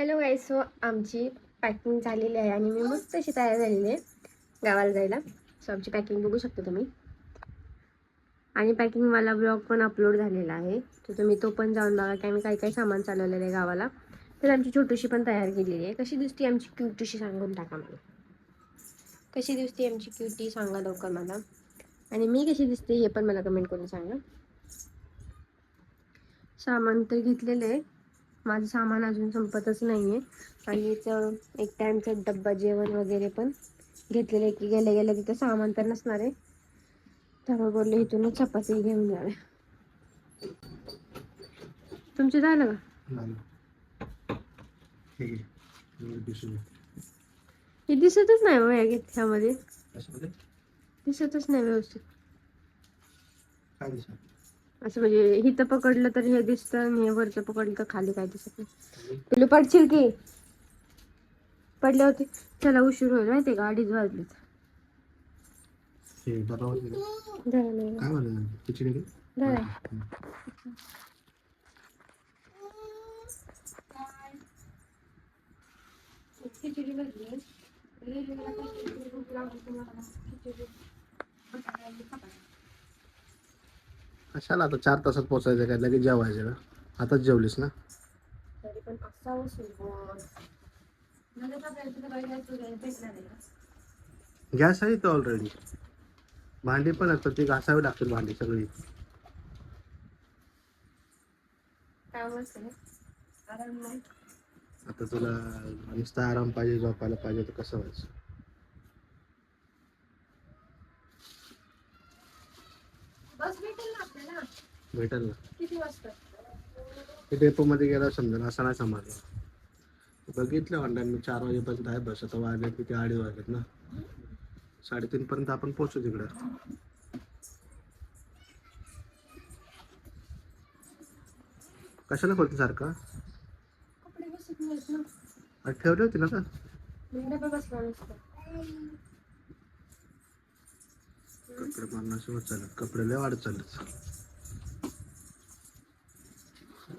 Hello guys so हो, आमची packing झालेली आहे आणि मी मस्त अशी तयार झालेली आहे गावाला जायला. सो आमची पॅकिंग बघू शकता तुम्ही. आणि पॅकिंगवाला ब्लॉग पण अपलोड झालेला आहे. तर तुम्ही तो पण जाऊन बघा की आम्ही काय काय सामान चालवलेलं आहे गावाला. तर आमची छोटीशी पण तयार केलेली आहे. कशी दिसती आमची क्युटीशी सांगून टाका मला. कशी दिसते आमची क्युटी सांगा लवकर मला. आणि मी कशी दिसते हे पण मला कमेंट करून सांगा. सामान तर घेतलेलं आहे. माझं सामान अजून संपतच नाही आहे आणि एक टाईमचा डब्बा जेवण वगैरे पण घेतलेलं आहे की गेल्या गेल्या तिथं सामान तर नसणार आहे. त्यामुळे बोलले इथूनच चपाती घेऊन जावे तुमचं झालं का. हे दिसतच नाही वया घेतल्यामध्ये? दिसतच नाही व्यवस्थित? असं म्हणजे हिथं पकडलं तर हे दिसतं आणि हे वरचं पकडलं तर खाली काय दिसत नाही. पिलू पडशील की? पडले होते चला उशीर होईल माहिती का अडीच म्हणलं खिचडी का? झालं हं. खिचडी भरली कशाला आता चार तासात पोचायचं काय? लगेच जेवायचं का? आताच जेवलीस ना? तरी पण असावं का? गॅस आहे तो ऑलरेडी भांडी पण असतात ती घासावी लागतील भांडी सगळी. आता तुला नुसता आराम पाहिजे झोपायला पाहिजे तर कसं व्हायचं? बस भेटेल ना भेटेल ना. किती वाजता? ते डेपोमध्ये गेला समजा असं नाही समजलं बघितलं ऑनलाईन मी चार वाजेपर्यंत आहे बस आता वाजले किती? अडीच वाजलेत ना. साडेतीन पर्यंत आपण पोहोचू तिकडं. कशाला करते सारखं? कपडे बसत नाहीत ना. अरे ठेवली होती ना का? मी डबा बसला नसतो कपडे मारणं सुरू चालत. कपडे लय वाढत चालत येताना तुझी तसेच कपडे ठेव माझे फक्त हम्म, छान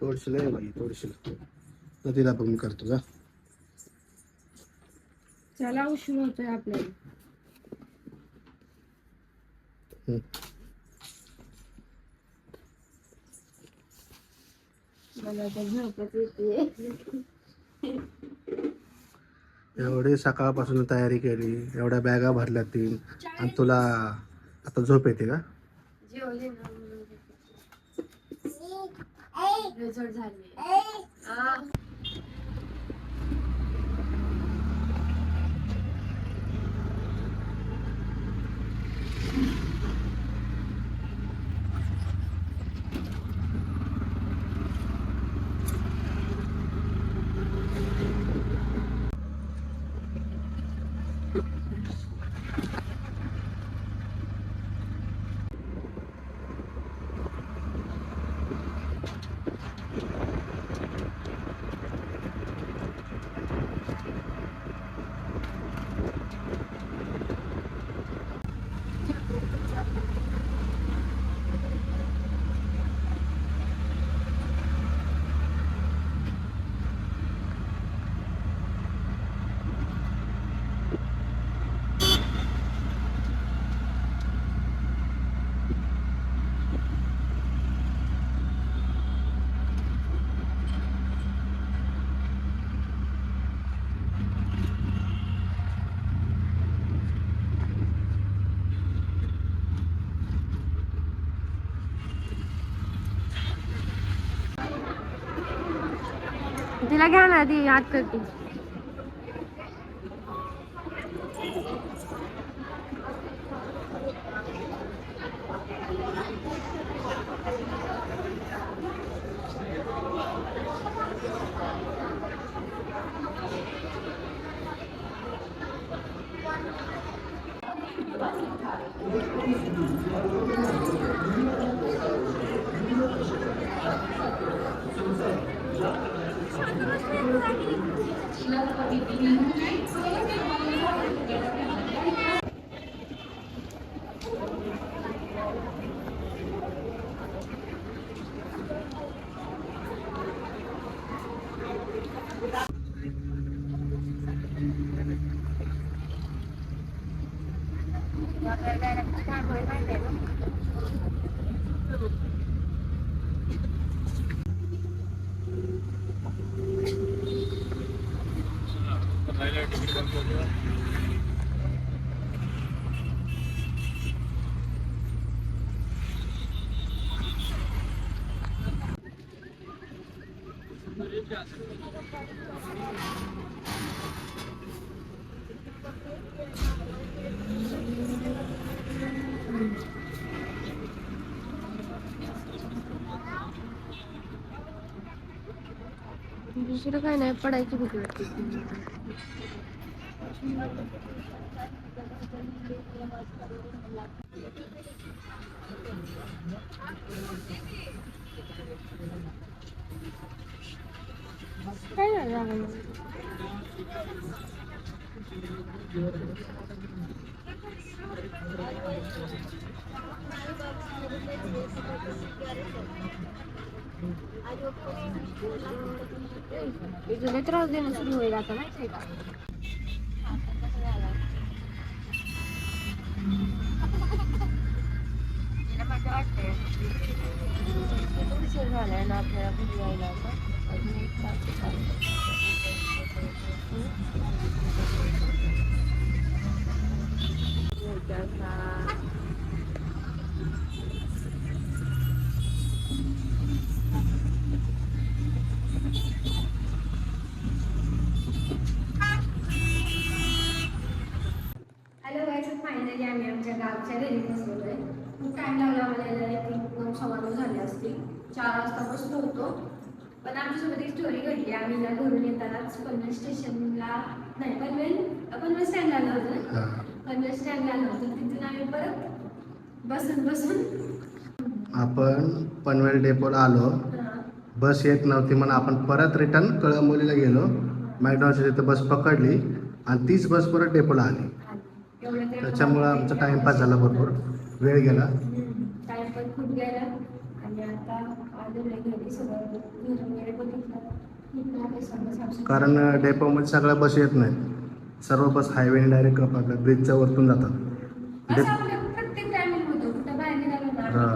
तोडशील आहे बाई तोडशील नदीला पण मी करतो का चला उशीर होतोय आपल्याला हम्म. मला आता झोपच येते एवढी सकाळपासून तयारी केली एवढ्या बॅगा भरल्या तीन आणि तुला आता झोप येते का जेवले ना रिझल्ट झाले आ. तिला घ्या ना ती याद करते. for the evening. よろしくお願いします。दुसरं काय नाही पडायची भीती वाटते काय झालं आम्हाला? इथं लय त्रास देणं सुरू होईल आता माहिती आहे का तिला मजा वाटते किती उशीर झालाय ना आपल्याला घरी यायला आता अजून एक तास फायनली आम्ही आमच्या गावच्या घरी बसलेलो आहे खूप टाईम लागला आम्हाला यायला. थिंक दोन सव्वा झाले असतील. चार वाजता बसलो होतो. पण आमच्यासोबत एक स्टोरी घडली. आम्ही ना घरून येतानाच पनवेल स्टेशनला नाही पनवेल पनवेल स्टँडला आलो होतो. पनवेल स्टँडला आलो होतो. तिथून आम्ही परत बसून बसून आपण पनवेल डेपोला आलो. बस येत नव्हती म्हणून आपण परत रिटर्न कळंबोलीला गेलो. मॅकडॉनच्या तिथे बस पकडली. आणि तीच बस परत डेपोला आली. त्याच्यामुळं आमचा टाइमपास झाला भरपूर. वेळ गेला. खूप आणि आता घरी सगळं. कारण डेपोमध्ये सगळ्या बस येत नाहीत. सर्व बस हायवेने डायरेक्ट आपल्या ब्रिजच्या वरतून जातात. डेप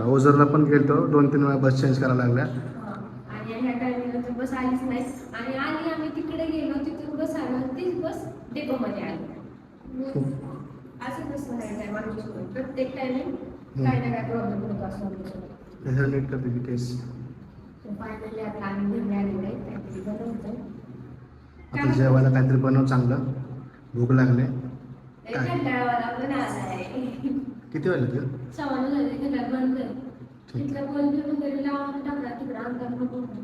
ओझरला पण गेलतो. दोन तीन वेळा बस चेंज करायला लागल्या. आणि ह्या टायमिंगला तर बस आलीच नाही. आणि आली आम्ही तिकडे गेलो तिथून बस आलो तीच बस डेपोमध्ये आली. असतं ह्या टाइम आमच्यासोबत प्रत्येक टायमिंग काय ना काय प्रॉब्लेम होत असतो. आमच्यासोबत त्याच्यावर नीट करते ती केस फायनली आता आम्ही घरी आलेलो आहे काहीतरी बनवतोय आता जेवायला काहीतरी बनव चांगलं. भूक लागले. किती वाजले ते सवाल झाले घरात बंद तिथला बल्ब वगैरे लावून टाकला तिकडे. म्हणून.